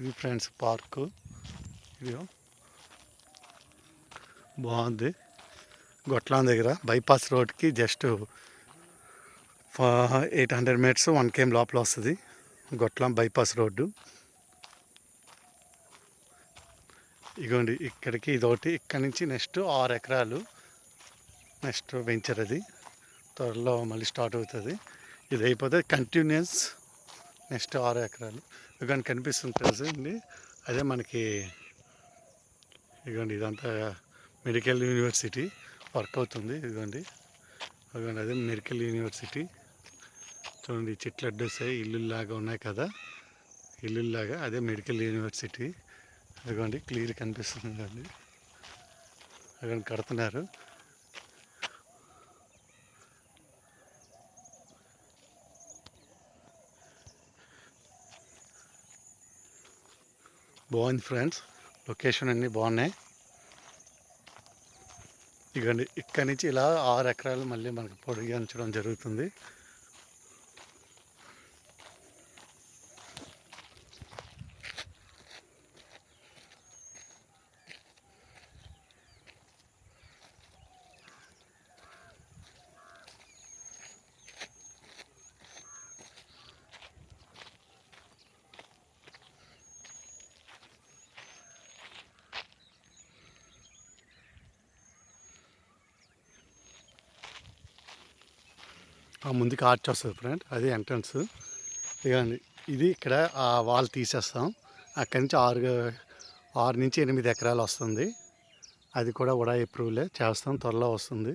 ఇది friends park. ఇది బాగుంది. గొట్లాం దగ్గర బైపాస్ రోడ్కి just eight hundred metres one KM లోపల వస్తుంది. Gotlam bypass road. ఇగోండి ఇక్కడికి ఇదొకటి ఇక్కడ నుంచి నెక్స్ట్ ఆరు ఎకరాలు నెక్స్ట్ వెంచర్ అది. త్వరలో మళ్ళీ స్టార్ట్ అవుతుంది. ఇది అయిపోతే కంటిన్యూస్ నెక్స్ట్ ఆరు ఎకరాలు. ఇదిగోండి కనిపిస్తుంది కదండి అదే మనకి ఇదిగోండి ఇదంతా మెడికల్ యూనివర్సిటీ వర్క్ అవుతుంది. ఇదిగోండి ఇదిగోండి అదే మెడికల్ యూనివర్సిటీ. చూడండి చెట్లు అడ్డొస్తాయి ఇల్లులాగా ఉన్నాయి కదా? ఇల్లులాగా అదే మెడికల్ యూనివర్సిటీ. అదిగోండి క్లియర్ కనిపిస్తుంది అండి. అదిగోండి కడుతున్నారు. బాగుంది ఫ్రెండ్స్. లొకేషన్ అన్నీ బాగున్నాయి. ఇకండి ఇక్కడి నుంచి ఇలా ఆరు ఎకరాలు మళ్ళీ మనకు పొడిగించడం జరుగుతుంది. ఆ ముందుకు ఆర్చ్ వస్తుంది ఫ్రెండ్ అది ఎంట్రన్స్ ఇదండి ఇది ఇక్కడ ఆ వాల్ తీసేస్తాం. అక్కడి నుంచి ఆరు ఆరు నుంచి ఎనిమిది ఎకరాలు వస్తుంది. అది కూడా కూడా అప్రూవలే చేస్తాం త్వరలో వస్తుంది.